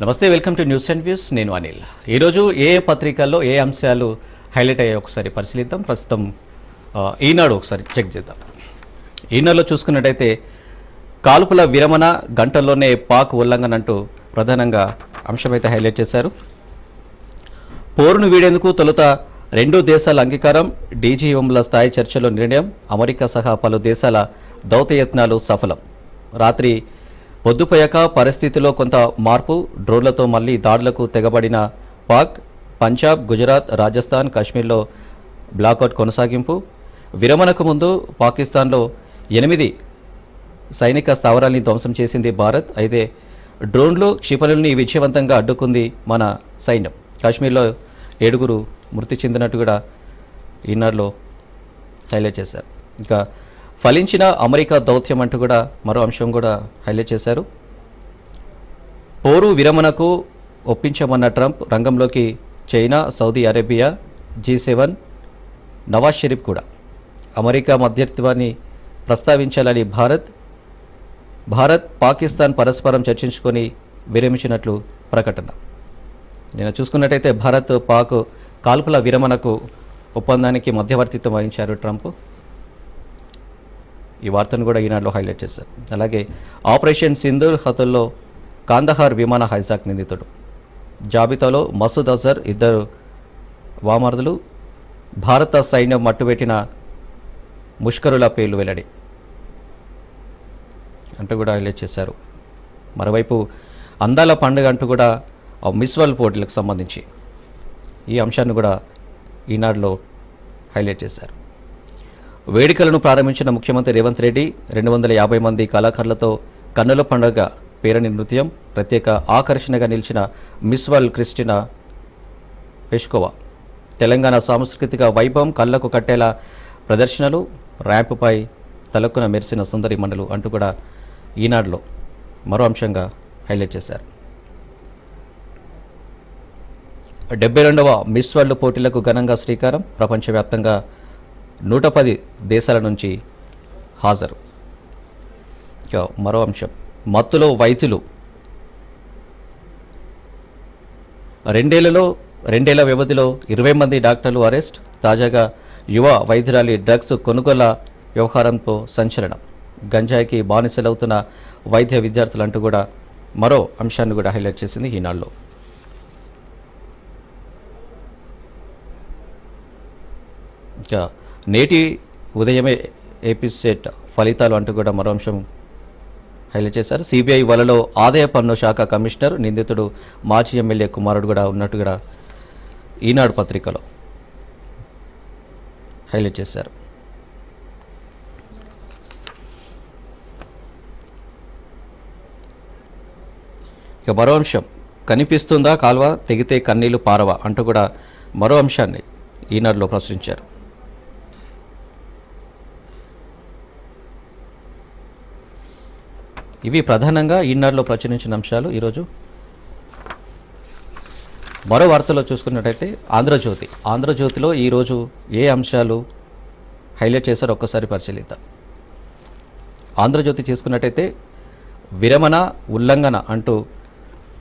నమస్తే welcome to news and views. నేను అనిల్. ఈరోజు ఏ పత్రికల్లో ఏ అంశాలు హైలైట్ అయ్యాయి ఒకసారి పరిశీలిద్దాం. ప్రస్తుతం ఈనాడు ఒకసారి చెక్ చేద్దాం. ఈనాడులో చూసుకున్నట్టయితే కాల్పుల విరమణ గంటల్లోనే పాక్ ఉల్లంఘన అంటూ ప్రధానంగా అంశమైతే హైలైట్ చేశారు. పోరును వీడేందుకు తొలుత రెండు దేశాల అంగీకారం డీజీఎంల స్థాయి చర్చలో నిర్ణయం అమెరికా సహా పలు దేశాల దౌత్యయత్నాలు సఫలం. రాత్రి పొద్దుపోయాక పరిస్థితిలో కొంత మార్పు. డ్రోన్లతో మళ్ళీ దాడులకు తెగబడిన పాక్ పంజాబ్ గుజరాత్ రాజస్థాన్ కాశ్మీర్లో బ్లాకౌట్ కొనసాగింపు. విరమణకు ముందు పాకిస్తాన్లో ఎనిమిది సైనిక స్థావరాల్ని ధ్వంసం చేసింది భారత్. అయితే డ్రోన్లు క్షిపణుల్ని విజయవంతంగా అడ్డుకుంది మన సైన్యం. కాశ్మీర్లో ఏడుగురు మృతి చెందినట్టు కూడా ఈనాడులో హైలైట్ చేశారు. ఇంకా ఫలించిన అమెరికా దౌత్యం అంటూ కూడా మరో అంశం కూడా హైలైట్ చేశారు. పోరు విరమణకు ఒప్పించమన్న ట్రంప్ రంగంలోకి China Saudi Arabia G seven Nawaz Sharif కూడా. అమెరికా మధ్యత్వాన్ని ప్రస్తావించాలని భారత్ భారత్ పాకిస్తాన్ పరస్పరం చర్చించుకొని విరమించినట్లు ప్రకటన. నేను చూసుకున్నట్టయితే భారత్ పాక్ కాల్పుల విరమణకు ఒప్పందానికి మధ్యవర్తిత్వం వహించారు ట్రంప్. ఈ వార్తను కూడా ఈనాడులో హైలైట్ చేశారు. అలాగే ఆపరేషన్ సింధూర్ హతుల్లో కాందహార్ విమాన హైజాక్ నిందితుడు. జాబితాలో మసూద్ అజర్ ఇద్దరు వామరుదులు భారత సైన్యం మట్టుబెట్టిన ముష్కరుల పేర్లు వెల్లడి అంటూ కూడా హైలైట్ చేశారు. మరోవైపు అందాల పండుగ అంటూ కూడా మిస్ వరల్డ్ పోటీలకు సంబంధించి ఈ అంశాన్ని కూడా ఈనాడులో హైలైట్ చేశారు. వేడుకలను ప్రారంభించిన ముఖ్యమంత్రి రేవంత్ రెడ్డి రెండు వందల యాభై మంది కళాకారులతో కన్నుల పండుగ పేరని నృత్యం ప్రత్యేక ఆకర్షణగా నిలిచిన Miss World Kristina Peshkova. Telangana సాంస్కృతిక వైభవం కళ్ళకు కట్టేలా ప్రదర్శనలు ర్యాంపుపై తలకున మెరిసిన సుందరి మండలు అంటూ కూడా ఈనాడులో మరో అంశంగా హైలైట్ చేశారు. డెబ్బై రెండవ మిస్ వరల్డ్ పోటీలకు ఘనంగా శ్రీకారం ప్రపంచవ్యాప్తంగా నూట పది దేశాల నుంచి హాజరు. మరో అంశం. మత్తులో వైద్యులు. రెండేళ్ళలో రెండేళ్ళ వ్యవధిలో ఇరవై మంది డాక్టర్లు అరెస్ట్ తాజాగా యువ వైద్యురాలి డ్రగ్స్ కొనుగోల వ్యవహారంతో సంచలనం. గంజాయికి బానిసలవుతున్న వైద్య విద్యార్థులు అంటూ కూడా మరో అంశాన్ని కూడా హైలైట్ చేసింది ఈనాడులో ఇంకా నేటి ఉదయమే ఏపీ సెట్ ఫలితాలు అంటూ కూడా మరో అంశం హైలైట్ చేశారు. సిబిఐ వలలో ఆదాయ పన్ను శాఖ కమిషనర్ నిందితుడు మాజీ ఎమ్మెల్యే కుమారుడు కూడా ఉన్నట్టు కూడా ఈనాడు పత్రికలో హైలైట్ చేశారు. ఇక మరో అంశం కనిపిస్తుందా కాల్వ తెగితే కన్నీళ్ళు పారవా అంటూ కూడా మరో అంశాన్ని ఈనాడులో ప్రశ్నించారు ఇవి ప్రధానంగా ఈనాడులో ప్రచురించిన అంశాలు. ఈరోజు మరో వార్తలో చూసుకున్నట్టయితే ఆంధ్రజ్యోతి. ఆంధ్రజ్యోతిలో ఈరోజు ఏ అంశాలు హైలైట్ చేశారో ఒక్కసారి పరిశీలిద్దాం. ఆంధ్రజ్యోతి చూసుకున్నట్టయితే విరమణ ఉల్లంఘన అంటూ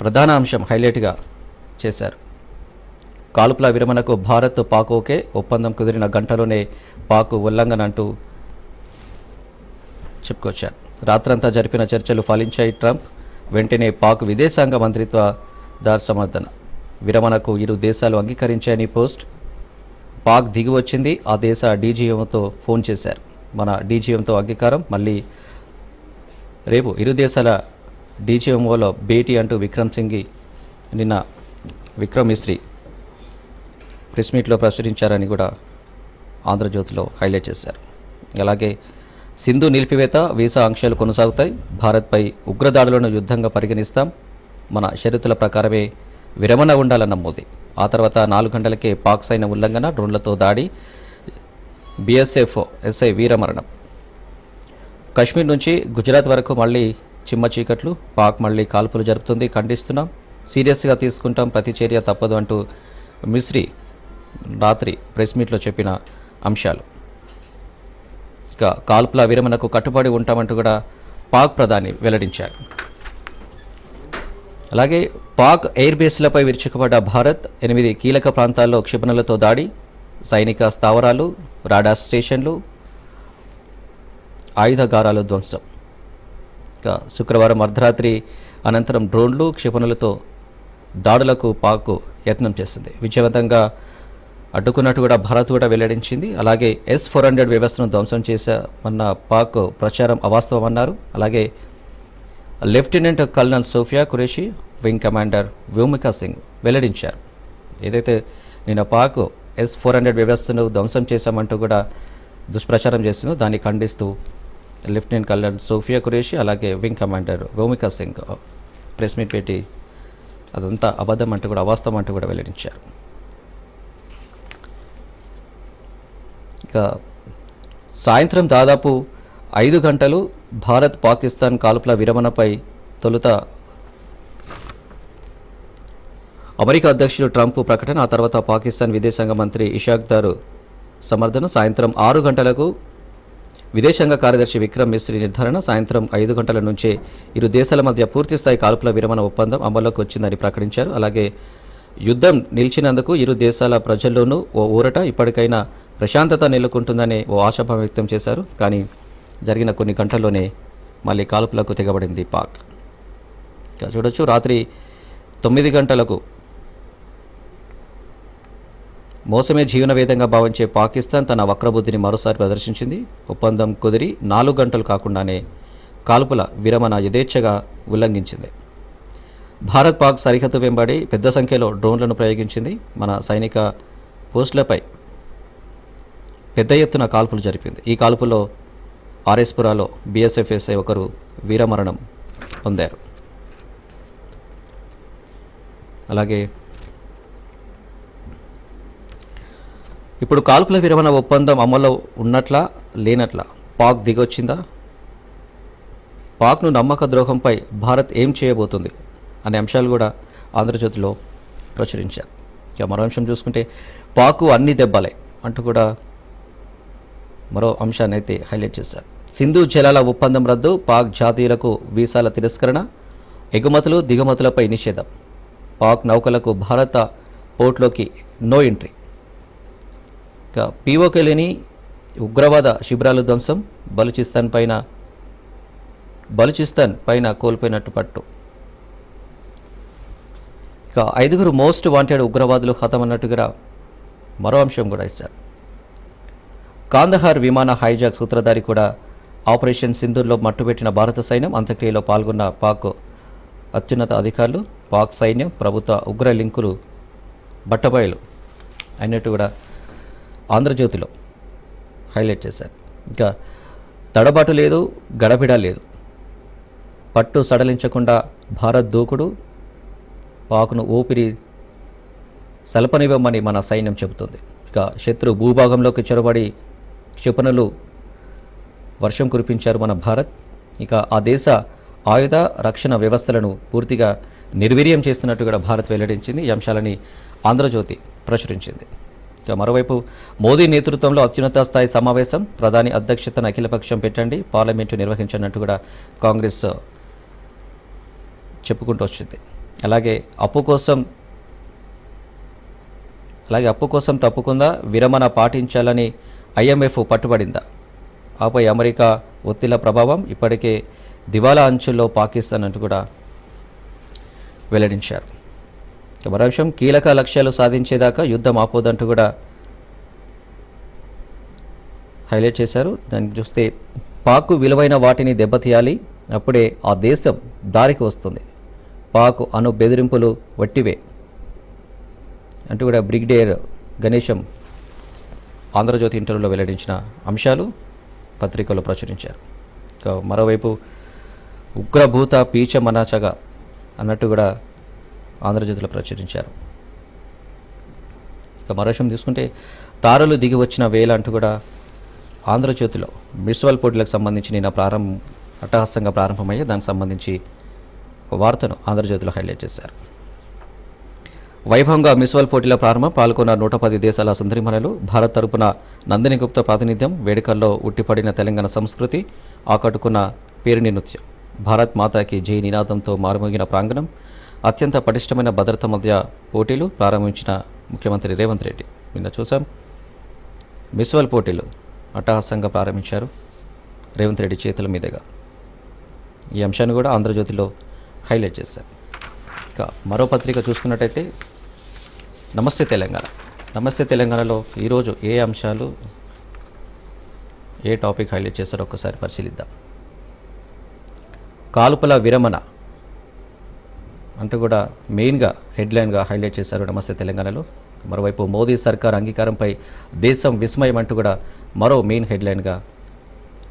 ప్రధాన అంశం హైలైట్గా చేశారు. కాల్పుల విరమణకు భారత్ పాక్ ఓకే ఒప్పందం కుదిరిన గంటలోనే పాక్ ఉల్లంఘన అంటూ చెప్పుకొచ్చారు. రాత్రంతా జరిపిన చర్చలు ఫలించాయి ట్రంప్. వెంటనే పాక్ విదేశాంగ మంత్రిత్వ దార్ సమర్థన. విరమణకు ఇరు దేశాలు అంగీకరించాయని పోస్ట్. పాక్ దిగి వచ్చింది ఆ దేశ డీజీఎంతో ఫోన్ చేశారు. మన డీజీఎంతో అంగీకారం మళ్ళీ రేపు ఇరు దేశాల డీజీఎంఓలో భేటీ అంటూ విక్రమ్ సింగి నిన్న విక్రమ్ మిశ్రీ ప్రెస్ మీట్లో ప్రచురించారని కూడా ఆంధ్రజ్యోతిలో హైలైట్ చేశారు. అలాగే సింధు నిలిపివేత వీసా ఆంక్షలు కొనసాగుతాయి. భారత్పై ఉగ్రదాడులను యుద్ధంగా పరిగణిస్తాం. మన షరతుల ప్రకారమే విరమణ ఉండాలన్న మోదీ. ఆ తర్వాత నాలుగు గంటలకే పాక్ సైన్య ఉల్లంఘన డ్రోన్లతో దాడి బీఎస్ఎఫ్ ఎస్ఐ వీరమరణం. కశ్మీర్ నుంచి గుజరాత్ వరకు మళ్ళీ చిమ్మ చీకట్లు పాక్ మళ్ళీ కాల్పులు జరుపుతుంది ఖండిస్తున్నాం. సీరియస్గా తీసుకుంటాం ప్రతి చర్య తప్పదు అంటూ మిశ్రీ రాత్రి ప్రెస్ మీట్లో చెప్పిన అంశాలు. కాల్పుల విరమణకు కట్టుబడి ఉంటామంటూ కూడా పాక్ ప్రధాని వెల్లడించారు. అలాగే పాక్ ఎయిర్ బేస్లపై విరుచుకుపడ్డ భారత్ ఎనిమిది కీలక ప్రాంతాల్లో క్షిపణులతో దాడి సైనిక స్థావరాలు రాడార్ స్టేషన్లు ఆయుధగారాలు ధ్వంసం. ఇక శుక్రవారం అర్ధరాత్రి అనంతరం డ్రోన్లు క్షిపణులతో దాడులకు పాక్ యత్నం చేసింది. విజయవంతంగా అడ్డుకున్నట్టు కూడా భారత్ కూడా వెల్లడించింది. అలాగే ఎస్ ఫోర్ హండ్రెడ్ వ్యవస్థను ధ్వంసం చేశామన్న పాక్ ప్రచారం అవాస్తవమన్నారు. అలాగే lieutenant colonel Sofiya Qureshi wing commander Vyomika Singh వెల్లడించారు. ఏదైతే నిన్న పాక్ ఎస్ ఫోర్ హండ్రెడ్ వ్యవస్థను ధ్వంసం చేశామంటూ కూడా దుష్ప్రచారం చేస్తుందో దాన్ని ఖండిస్తూ లెఫ్టినెంట్ కల్నల్ సోఫియా ఖురేషి అలాగే wing commander Vyomika Singh press meet పెట్టి అదంతా అబద్ధం అంటూ కూడా అవాస్తవం అంటూ కూడా వెల్లడించారు. ఇక సాయంత్రం దాదాపు ఐదు గంటలు భారత్ పాకిస్తాన్ కాల్పుల విరమణపై తొలుత అమెరికా అధ్యక్షుడు ట్రంప్ ప్రకటన ఆ తర్వాత పాకిస్తాన్ విదేశాంగ మంత్రి ఇషాక్ దారు సమర్థన సాయంత్రం ఆరు గంటలకు విదేశాంగ కార్యదర్శి విక్రమ్ మిశ్రీ నిర్ధారణ సాయంత్రం ఐదు గంటల నుంచే ఇరు దేశాల మధ్య పూర్తిస్థాయి కాల్పుల విరమణ ఒప్పందం అమల్లోకి వచ్చిందని ప్రకటించారు. అలాగే యుద్ధం నిలిచినందుకు ఇరు దేశాల ప్రజల్లోనూ ఓ ఊరట. ఇప్పటికైనా ప్రశాంతత నెలకొంటుందనే ఓ ఆశాభావం వ్యక్తం చేశారు. కానీ జరిగిన కొన్ని గంటల్లోనే మళ్ళీ కాల్పులకు తెగబడింది పాక్. చూడొచ్చు రాత్రి తొమ్మిది గంటలకు మోసమే జీవనవేదంగా భావించే పాకిస్తాన్ తన వక్రబుద్ధిని మరోసారి ప్రదర్శించింది. ఒప్పందం కుదిరి నాలుగు గంటలు కాకుండానే కాల్పుల విరమణ యథేచ్ఛగా ఉల్లంఘించింది. భారత్ పాక్ సరిహద్దు వెంబడి పెద్ద సంఖ్యలో డ్రోన్లను ప్రయోగించింది. మన సైనిక పోస్టులపై పెద్ద ఎత్తున కాల్పులు జరిపింది. ఈ కాల్పులో ఆర్ఎస్పురాలో బీఎస్ఎఫ్ఎస్ఐ ఒకరు వీరమరణం పొందారు. అలాగే ఇప్పుడు కాల్పుల విరమణ ఒప్పందం అమల్లో ఉన్నట్లా లేనట్లా పాక్ దిగొచ్చిందా? పాక్ను నమ్మక ద్రోహంపై భారత్ ఏం చేయబోతుంది అనే అంశాలు కూడా ఆంధ్రజ్యోతిలో ప్రచురించారు. ఇక మరో అంశం చూసుకుంటే పాకు అన్ని దెబ్బలే అంటూ కూడా మరో అంశాన్ని అయితే హైలైట్ చేశారు. సింధు జలాల ఒప్పందం రద్దు పాక్ జాతీయులకు వీసాల తిరస్కరణ ఎగుమతులు దిగుమతులపై నిషేధం. పాక్ నౌకలకు భారత పోర్ట్లోకి నో ఎంట్రీ. ఇక పీఓకే లేని ఉగ్రవాద శిబిరాలు ధ్వంసం బలూచిస్తాన్ పైన బలూచిస్తాన్ పైన కోల్పోయినట్టు పట్టు. ఇక ఐదుగురు మోస్ట్ వాంటెడ్ ఉగ్రవాదులు హతమన్నట్టుగా మరో అంశం కూడా ఇస్తారు కాందహార్ విమాన హైజాక్ సూత్రధారి కూడా ఆపరేషన్ సింధూర్లో మట్టుబెట్టిన భారత సైన్యం అంత్యక్రియలో పాల్గొన్న పాక్ అత్యున్నత అధికారులు పాక్ సైన్యం ప్రభుత్వ ఉగ్ర లింకులు బట్టబయలు అన్నట్టు కూడా ఆంధ్రజ్యోతిలో హైలైట్ చేశారు. ఇంకా తడబాటు లేదు గడబిడ లేదు. పట్టు సడలించకుండా భారత్ దూకుడు పాకును ఊపిరి సలపనివ్వమని మన సైన్యం చెబుతుంది. ఇక శత్రు భూభాగంలోకి చొరబడి క్షిపణులు వర్షం కురిపించారు మన భారత్. ఇక ఆ దేశ ఆయుధ రక్షణ వ్యవస్థలను పూర్తిగా నిర్వీర్యం చేస్తున్నట్టు కూడా భారత్ వెల్లడించింది. ఈ అంశాలని ఆంధ్రజ్యోతి ప్రచురించింది. ఇక మరోవైపు మోదీ నేతృత్వంలో అత్యున్నత స్థాయి సమావేశం ప్రధాని అధ్యక్షతన అఖిలపక్షం పెట్టండి పార్లమెంటు నిర్వహించనట్టు కూడా కాంగ్రెస్ చెప్పుకుంటూ వచ్చింది. అలాగే అప్పు కోసం అలాగే అప్పు కోసం తప్పుకుందా విరమణ పాటించాలని ఐఎంఎఫ్ పట్టుబడిందా? ఆపై అమెరికా ఒత్తిళ్ళ ప్రభావం ఇప్పటికే దివాలా అంచుల్లో పాకిస్తాన్ అంటూ కూడా వెల్లడించారు. మరో విషయం కీలక లక్ష్యాలు సాధించేదాకా యుద్ధం ఆపోదంటూ కూడా హైలైట్ చేశారు. దాన్ని చూస్తే పాకు విలువైన వాటిని దెబ్బతీయాలి అప్పుడే ఆ దేశం దారికి వస్తుంది. పాకు అను బెదిరింపులు వట్టివే అంటూ కూడా బ్రిగేడియర్ గణేశం ఆంధ్రజ్యోతి ఇంటర్వ్యూలో వెల్లడించిన అంశాలు పత్రికలో ప్రచురించారు. ఇక మరోవైపు ఉగ్రభూత పీచ మనాచగా అన్నట్టు కూడా ఆంధ్రజ్యోతిలో ప్రచురించారు. ఇక మరో విషయం తీసుకుంటే తారలు దిగి వచ్చిన వేల అంటూ కూడా ఆంధ్రజ్యోతిలో మున్సిపల్ పోటీలకు సంబంధించి నిన్న ప్రారంభం అట్టహాసంగా ప్రారంభమయ్యే దానికి సంబంధించి ఒక వార్తను ఆంధ్రజ్యోతిలో హైలైట్ చేశారు. వైభవంగా మిస్వల్ పోటీల ప్రారంభం. పాల్గొన్న నూట పది దేశాల సుందరిమణులు. భారత్ తరపున నందిని గుప్తా ప్రాతినిధ్యం. వేడుకల్లో ఉట్టిపడిన తెలంగాణ సంస్కృతి. ఆకట్టుకున్న పేరుని నృత్యం. భారత్ మాతాకి జై నినాదంతో మారుమోగిన ప్రాంగణం. అత్యంత పటిష్టమైన భద్రత మధ్య పోటీలు ప్రారంభించిన ముఖ్యమంత్రి రేవంత్ రెడ్డి. నిన్న చూసాం మిస్వల్ పోటీలు అట్టహాసంగా ప్రారంభించారు రేవంత్ రెడ్డి చేతుల మీదుగా. ఈ అంశాన్ని కూడా ఆంధ్రజ్యోతిలో హైలైట్ చేశారు. ఇక మరో పత్రిక చూసుకున్నట్టయితే నమస్తే తెలంగాణ. నమస్తే తెలంగాణలో ఈరోజు ఏ అంశాలు ఏ టాపిక్ హైలైట్ చేస్తారో ఒక్కసారి పరిశీలిద్దాం. కాల్పుల విరమణ అంటూ కూడా మెయిన్గా హెడ్లైన్గా హైలైట్ చేశారు నమస్తే తెలంగాణలో. మరోవైపు మోదీ సర్కార్ అంగీకారంపై దేశం విస్మయం అంటూ కూడా మరో మెయిన్ హెడ్లైన్గా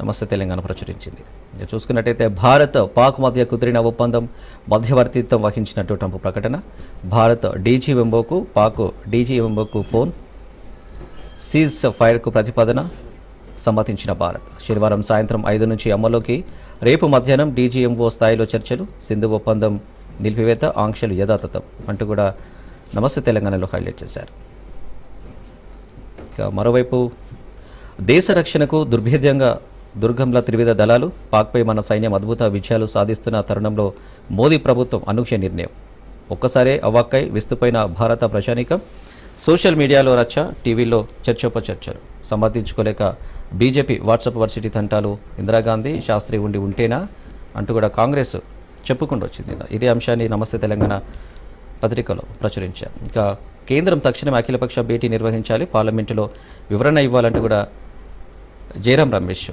నమస్తే తెలంగాణ ప్రచురించింది. చూసుకున్నట్టయితే భారత్ పాక్ మధ్య కుదిరిన ఒప్పందం మధ్యవర్తిత్వం వహించినట్టు ట్రంప్ ప్రకటన. భారత్ డీజీ వెంబోకు పాక్ డీజీ వెంబోకు ఫోన్. సీజ్ ఫైర్కు ప్రతిపాదన సమ్మతించిన భారత్. శనివారం సాయంత్రం ఐదు నుంచి అమల్లోకి రేపు మధ్యాహ్నం డీజీఎంఓ స్థాయిలో చర్చలు సింధు ఒప్పందం నిలిపివేత ఆంక్షలు యథాతథం అంటూ కూడా నమస్తే తెలంగాణలో హైలైట్ చేశారు. ఇక మరోవైపు దేశ రక్షణకు దుర్భేద్యంగా దుర్గంల త్రివిధ దళాలు పాక్పై మన సైన్యం అద్భుత విజయాలు సాధిస్తున్న తరుణంలో మోదీ ప్రభుత్వం అనూహ్య నిర్ణయం. ఒక్కసారే అవాక్కై విస్తుపోయిన భారత ప్రజానీకం సోషల్ మీడియాలో రచ్చ టీవీలో చర్చోపచర్చలు. సమర్థించుకోలేక బీజేపీ వాట్సాప్ వర్సిటీ తంటాలు ఇందిరాగాంధీ శాస్త్రి ఉండి ఉంటేనా అంటూ కూడా కాంగ్రెస్ చెప్పుకుంటూ వచ్చింది. ఇదే అంశాన్ని నమస్తే తెలంగాణ పత్రికలో ప్రచురించారు. ఇంకా కేంద్రం తక్షణం అఖిలపక్ష భేటీ నిర్వహించాలి పార్లమెంటులో వివరణ ఇవ్వాలంటూ కూడా జయరాం రమేష్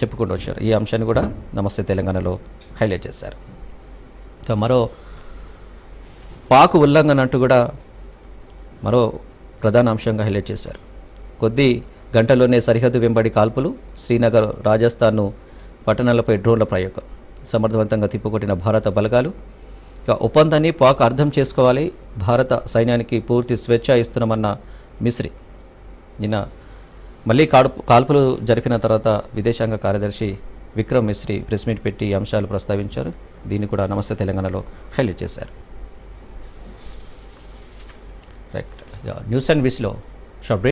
చెప్పుకుంటూ వచ్చారు. ఈ అంశాన్ని కూడా నమస్తే తెలంగాణలో హైలైట్ చేశారు. ఇంకా మరో పాకు ఉల్లంఘన అంటూ కూడా మరో ప్రధాన అంశంగా హైలైట్ చేశారు. కొద్ది గంటలోనే సరిహద్దు వెంబడి కాల్పులు శ్రీనగర్ రాజస్థాన్ను పట్టణాలపై డ్రోన్ల ప్రయోగం సమర్థవంతంగా తిప్పుకొట్టిన భారత బలగాలు. ఇక ఒప్పందాన్ని పాక్ అర్థం చేసుకోవాలి భారత సైన్యానికి పూర్తి స్వేచ్ఛ ఇస్తున్నామన్న మిశ్రీ నిన్న మళ్ళీ కాల్పు కాల్పులు జరిపిన తర్వాత విదేశాంగ కార్యదర్శి విక్రమ్ మిశ్రీ ప్రెస్ మీట్ పెట్టి అంశాలు ప్రస్తావించారు. దీన్ని కూడా నమస్తే తెలంగాణలో హైలైట్ చేశారు. రైట్ న్యూస్ అండ్ విస్లో షార్ట్